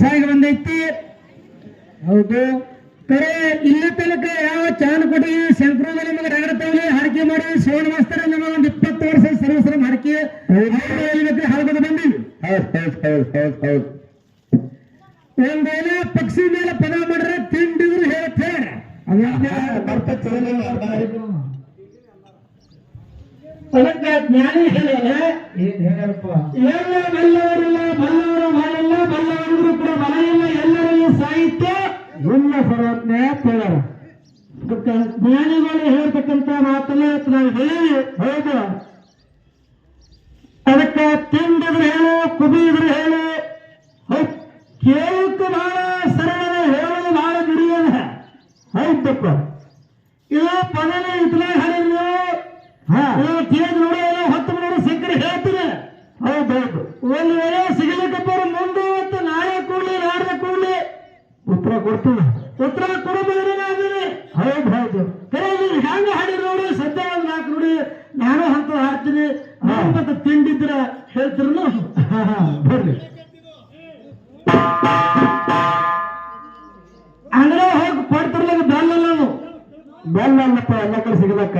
ಸಾಗಿ ಬಂದೈತಿ ಹೌದು. ಕರೆ ಇಲ್ಲಿ ತನಕ ಯಾವ ಚಾನ್ ಕೊಡಿ ಶಂಕರದ ನಿಮಗೆ ರಗಡತಾವಲಿ ಹರಕೆ ಮಾಡಿ ಸೋಣ ಮಾಸ್ತರ ನಮ್ಮ ಒಂದು ಇಪ್ಪತ್ತು ವರ್ಷ ಸರ್ವಸ್ರಮ ಹರಕೆ. ಹರಗದ ಬಂದಿ ಹೌದ್ ಹೌದ್ ಹೌದ್ ಹೌದ್ ಹೌದ್. ಒಂದೇನ ಪಕ್ಷಿ ಮೇಲೆ ಪದ ಮಾಡ್ರೆ ತಿಂಡಿದ್ರು ಹೇಳ್ತಾರೆ ಅದಕ್ಕೆ ಜ್ಞಾನಿ ಹೇಳಿದ್ರೆ ಏನ್ ಎಲ್ಲ ಬಲ್ಲವರಿಲ್ಲ ಬಲ್ಲವರು ಮಾಡಲ್ಲ ಬಲ್ಲವರಿಗೂ ಕೂಡ ಬಲ ಇಲ್ಲ ಎಲ್ಲರಿಗೂ ಸಾಹಿತ್ಯ ಇಲ್ಲ ಸರ್ವಜ್ಞ ಕೇಳಾರ ಅದಕ್ಕೆ ಜ್ಞಾನಿಗಳು ಹೇಳ್ತಕ್ಕಂತ ಮಾತನ್ನ ನಾವು ಹೇಳಿ ಹೌದು. ಅದಕ್ಕೆ ತಿಂಡಿದ್ರು ಹೇಳು ಕುಬಿದ್ರು ಹೇಳು ಕೇಳಕ್ಕ ಬಹಳ ಸರಳ ಹೇಳೋದು ಬಹಳ ಬಿಡಿಯದ ಹೌದಪ್ಪ ಇದು ಪದನೆ ಇತ್ಲೇ ಹೇಳಿದ್ರು ಹಾ. ನೀವು ಕೇಳಿ ನೋಡಿ ಏನೋ ಹೊತ್ತು ನೋಡಿ ಸಿಕ್ಕರೆ ಹೇಳ್ತೀನಿ. ಹೌದೌದು. ಒಂದು ವೇಳೆ ಸಿಗಲಿಕ್ಕಪ್ಪ ಮುಂದೆ ಇವತ್ತು ನಾಳೆ ಕೂಡಲಿ ನಾಡ್ದ ಕೂಡಲಿ. ಉತ್ತರ ಕೊಡ್ತೀವಿ ಉತ್ತರ ಕೊಡಬೇಡ್ರಿ ನಾವಿನಿ ಹೌದ್ ಹೌದು ಕರೆ ನೀವು ಹೆಂಗ ಹಾಡಿ ನೋಡಿ ಸದ್ಯ ಒಂದು ನಾಲ್ಕು ನೋಡಿ ನಾನು ಅಂತ ಹಾಡ್ತೀನಿ ಮತ್ತೆ ತಿಂಡಿದ್ರ ಹೇಳ್ತಿರು ಹಾ, ಹಾ, ಬರ್ರಿ ಅಂಗಡಿ ಹೋಗಿ ಕೊಡ್ತಿರ್ಲಾಗ ಬೆಲ್ಲ ಬೆಲ್ಲ ಅಲ್ಲಪ್ಪ ಎಲ್ಲ ಕಡೆ ಸಿಗಬೇಕ?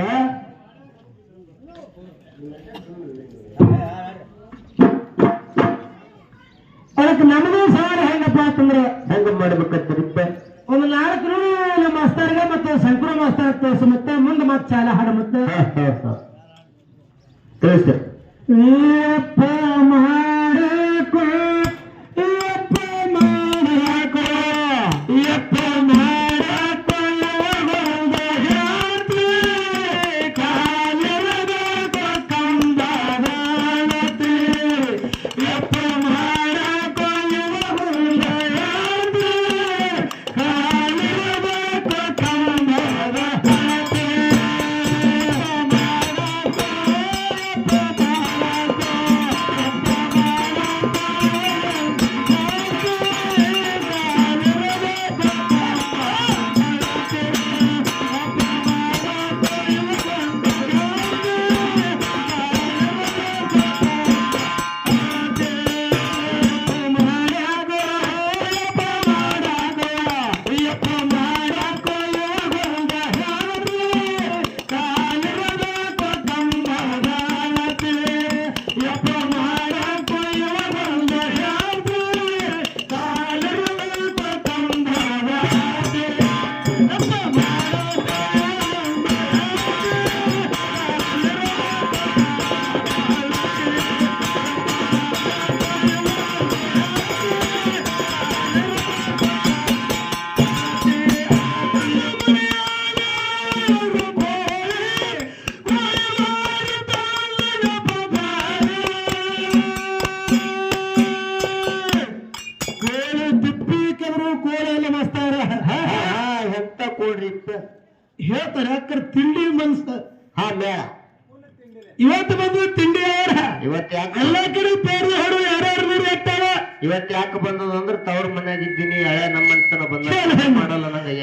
ಅದಕ್ಕೆ ನಮಗೂ ಸವಾಲು ಹೆಂಗಪ್ಪ ಅಂತಂದ್ರೆ? ಹೆಂಗ ಮಾಡ್ಬೇಕಂತಿರುತ್ತೆ ಒಂದು ನಾಲ್ಕು ನೋಡಿ ನಮ್ಮ ಮಾಸ್ತರ್ಗೆ ಮತ್ತೆ ಶಂಕರ ಮಾಸ್ತರ್ ತೋರಿಸಿ ಮತ್ತೆ ಮುಂದೆ ಮತ್ತೆ ಚಾಲ ಹಾಡ ಮತ್ತೆ. ತಿಳಿಸ್ತೇವೆ ಮಾಡಕೋ ಹೇಳ್ತಾರೆ ಯಾಕಂದ್ರೆ ತಿಂಡಿ ಮನ್ಸ. ಹಾ ಮೇಳ ಇವತ್ತು ಬಂದು ತಿಂಡಿ ಯಾರ? ಇವತ್ ಯಾಕೆ ಎಲ್ಲ ಕಡೆ ಪೇರು ಹಾಡು ಯಾರ್ಯಾರು ನೋಡಿ ಇರ್ತಾರ ಇವತ್ ಯಾಕೆ ಬಂದದ ಅಂದ್ರೆ ತವ್ರ ಮನ್ಯಾಗ ಇದ್ದೀನಿ ಹಳೆ ನಮ್ಮಂತನ ಬಂದ. ಮಾಡಲ್ಲ ನಂಗೆ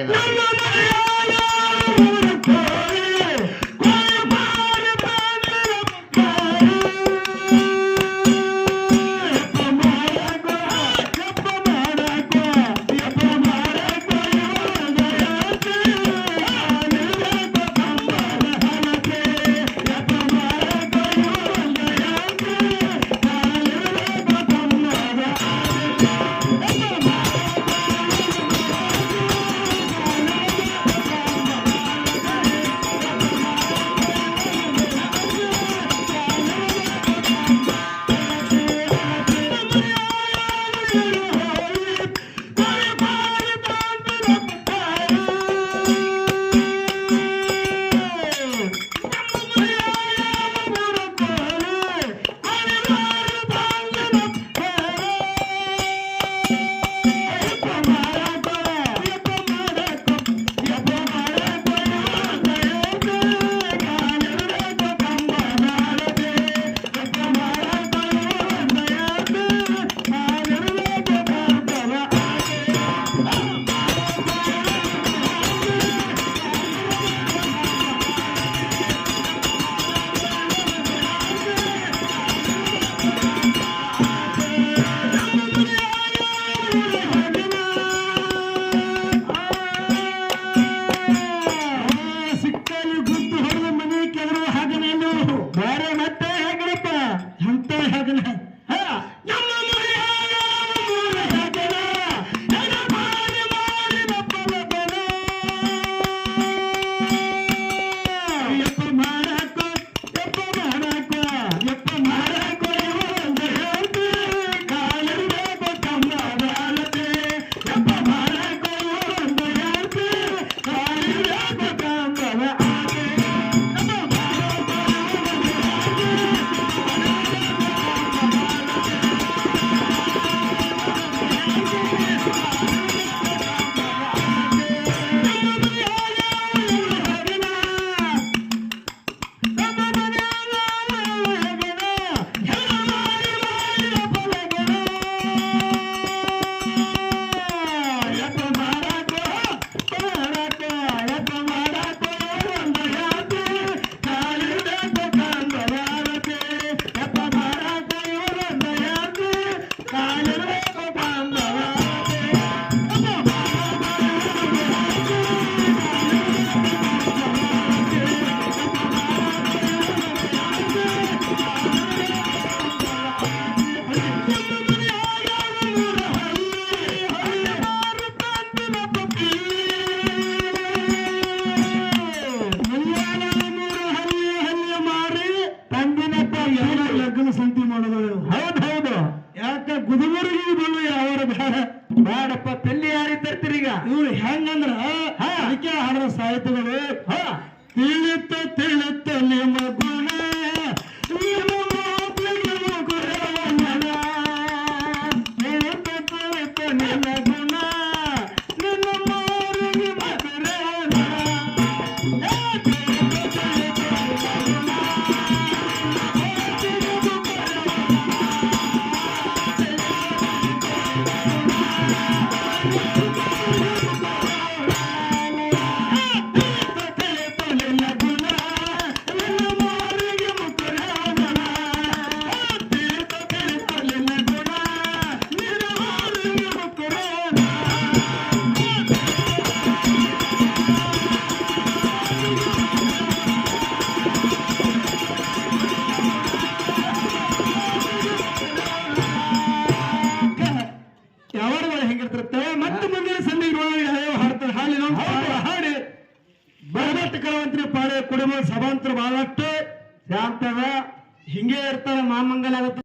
ಗುದುಮರಿಗೆ ಬಲ್ಲ ಯಾವ ಬೇಡ ಬೇಡಪ್ಪ ತಲ್ಲಿ ಯಾರಿಗೆ ತರ್ತೀರಿ ಈಗ? ಇವ್ರು ಹೆಂಗಂದ್ರ? ಹಾ. ಅದಕ್ಕೆ ಹಾಡೋ ಸಾಹಿತ್ಯಗಳು.